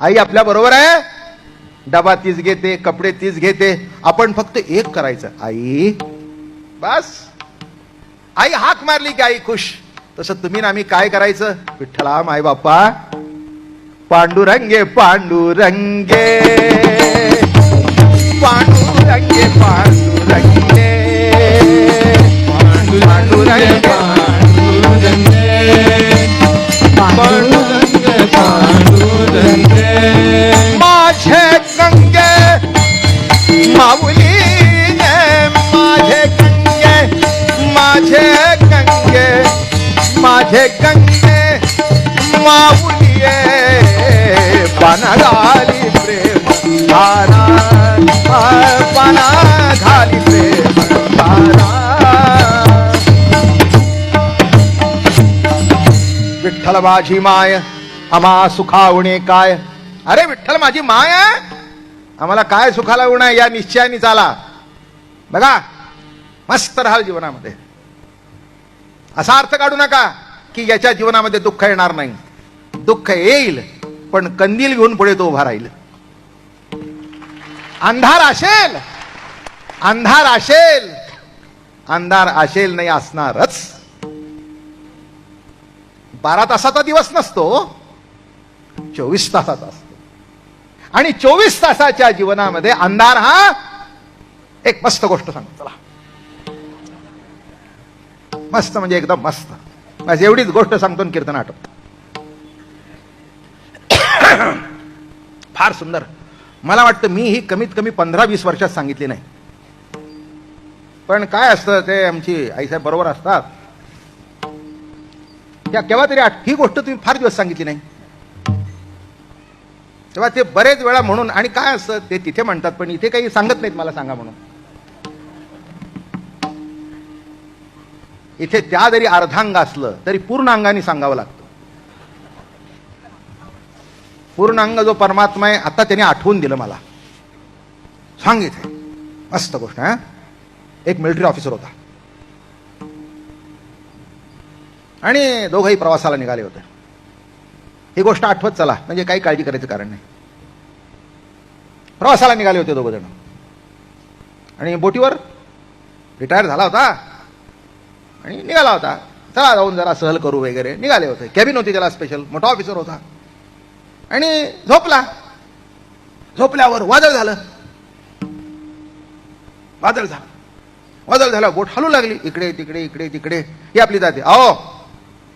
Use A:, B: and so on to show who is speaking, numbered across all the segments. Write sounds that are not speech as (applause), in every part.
A: आई आपल्या बरोबर आहे. डबा तीच घेते कपडे तीच घेते. आपण फक्त एक करायचं. आई बस. आई हाक मारली की आई खुश. तसं तुम्ही ना आम्ही काय करायचं? विठ्ठला माय बाप्पा. पांडुरंगे पांडुरंगे. पांडुरंगे पांडुरंगे. माऊलीये पाना घाली प्रेम तारा पाना घाली प्रेम तारा. विठ्ठल माझी माय आम्हा सुखावणे काय? अरे विठ्ठल माझी माय आम्हाला काय सुखाला उणा आहे या निश्चयाने चाला. बघा मस्त राहाल जीवनामध्ये. असा अर्थ काढू नका की याच्या जीवनामध्ये दुःख येणार नाही. दुःख येईल पण कंदील घेऊन पुढे तो उभा राहील. अंधार असेल अंधार असेल अंधार असेल नाही असणारच. बारा तासाचा दिवस नसतो चोवीस तासाचा असतो. आणि चोवीस तासाच्या जीवनामध्ये अंधार हा एक मस्त गोष्ट सांगतो चला. मस्त म्हणजे एकदम मस्त. एवढीच गोष्ट सांगतो कीर्तन आठवतो (coughs) फार सुंदर. मला वाटतं मी ही कमीत कमी पंधरा वीस वर्षात सांगितली नाही. पण काय असतं ते आमची आईसाहेब बरोबर असतात. त्या केव्हा तरी ही गोष्ट तुम्ही फार दिवस सांगितली नाही. तेव्हा ते बरेच वेळा म्हणून आणि काय असतं ते तिथे म्हणतात पण इथे काही सांगत नाहीत मला सांगा म्हणून. इथे त्या जरी अर्धांग असलं तरी पूर्ण अंगाने सांगावं लागतं. पूर्ण अंग जो परमात्मा आहे आता त्याने आठवून दिलं मला. सांग इथे. मस्त गोष्ट हा? एक मिलिटरी ऑफिसर होता. आणि दोघंही प्रवासाला निघाले होते. ही गोष्ट आठवत चला म्हणजे काही काळजी करायचं कारण नाही. प्रवासाला निघाले होते दोघं जण आणि बोटीवर रिटायर झाला होता. आणि निघाला होता. चला जाऊन जरा सहल करू वगैरे. निघाले होते. कॅबिन होती त्याला स्पेशल मोठा ऑफिसर होता. आणि झोपला. झोपल्यावर वादळ झालं. वादळ झालं. वादळ झालं बोट हलू लागली. इकडे तिकडे इकडे तिकडे. ही आपली जाते. अहो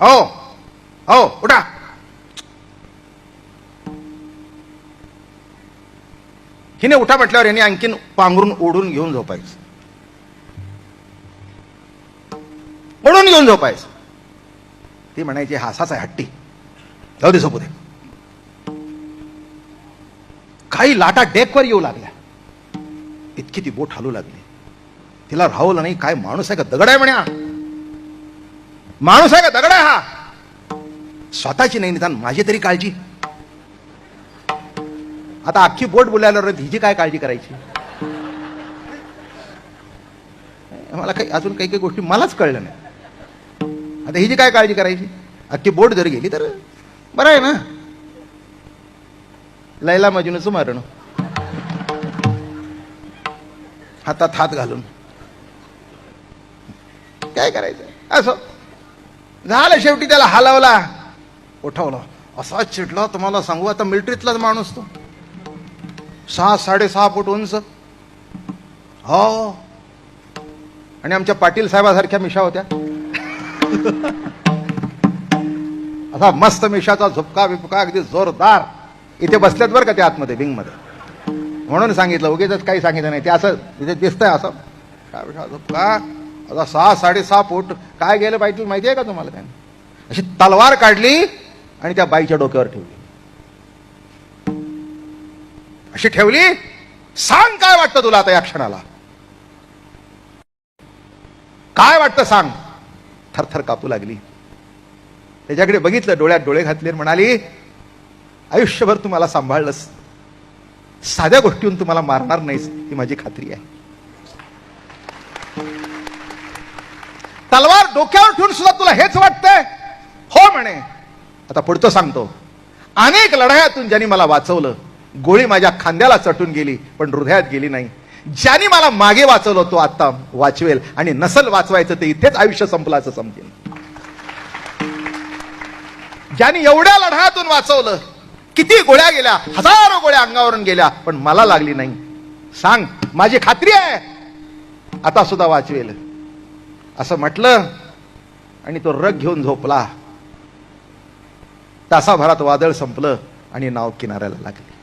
A: अहो अहो उठा. हिने उठा म्हटल्यावर यांनी आणखीन पांघरून ओढून घेऊन झोपायचं. ओढून घेऊन झोपायचं. ती म्हणायची हासाच आहे हट्टी. जाऊ दे झोपू दे. काही लाटा डेकवर येऊ लागल्या. इतकी ती बोट हलू लागली. तिला राहवलं नाही काय माणूस आहे का दगड आहे म्हण्या? माणूस आहे का दगड आहे हा? स्वतःची नाही निदान माझी तरी काळजी. आता अख्खी बोट बोलायला हिची काय काळजी करायची? मला काही अजून काही काही गोष्टी मलाच कळलं नाही. आता हिची काय काळजी करायची? अख्खी बोट जर गेली तर बरं आहे ना? लैला मजनूचं मरण. हातात हात घालून. काय करायचं? असं. झालं शेवटी त्याला हलवला. उठवलं. असा चिडला तुम्हाला सांगू आता मिलिटरीतलाच माणूस तो. सहा साडेसहा फूट उंच. हो. आणि आमच्या पाटील साहेबासारख्या मिशा होत्या. (laughs) असा मस्त मिशाचा झुपका बिपका अगदी जोरदार. इथे बसल्यात बरं का ते आतमध्ये विंगमध्ये म्हणून सांगितलं उगीच काही सांगितलं नाही. ते असं इथे दिसतंय असं. काय आता सहा साडेसहा फूट. काय गेलं पाहिजे माहिती आहे का तुम्हाला त्याने? अशी तलवार काढली आणि त्या बाईच्या डोक्यावर ठेवली. अशी ठेवली सांग काय वाटतं तुला आता या क्षणाला? काय वाटतं सांग? थरथर कापू लागली. त्याच्याकडे बघितलं डोळ्यात डोळे घातले म्हणाली आयुष्यभर तुम्हाला सांभाळलंस. साध्या गोष्टीहून तुम्हाला मारणार नाहीस ही माझी खात्री आहे. तलवार डोक्यावर ठेवून सुद्धा तुला हेच वाटतंय? हो म्हणे. आता पुढचं सांगतो. अनेक लढायातून ज्यांनी मला वाचवलं गोळी माझ्या खांद्याला चटून गेली पण हृदयात गेली नाही. ज्यांनी मला मागे वाचवलं तो आता वाचवेल आणि नसल वाचवायचं ते इथेच आयुष्य संपलं असं समजेल. ज्यांनी एवढ्या लढायातून वाचवलं किती गोळ्या गेल्या? हजारो गोळ्या अंगावरून गेल्या पण मला लागली नाही. सांग माझी खात्री आहे. आता सुद्धा वाचवेल. असं म्हटलं आणि तो रग घेऊन झोपला. तासाभरात वादळ संपलं आणि नाव किनाऱ्याला लागले.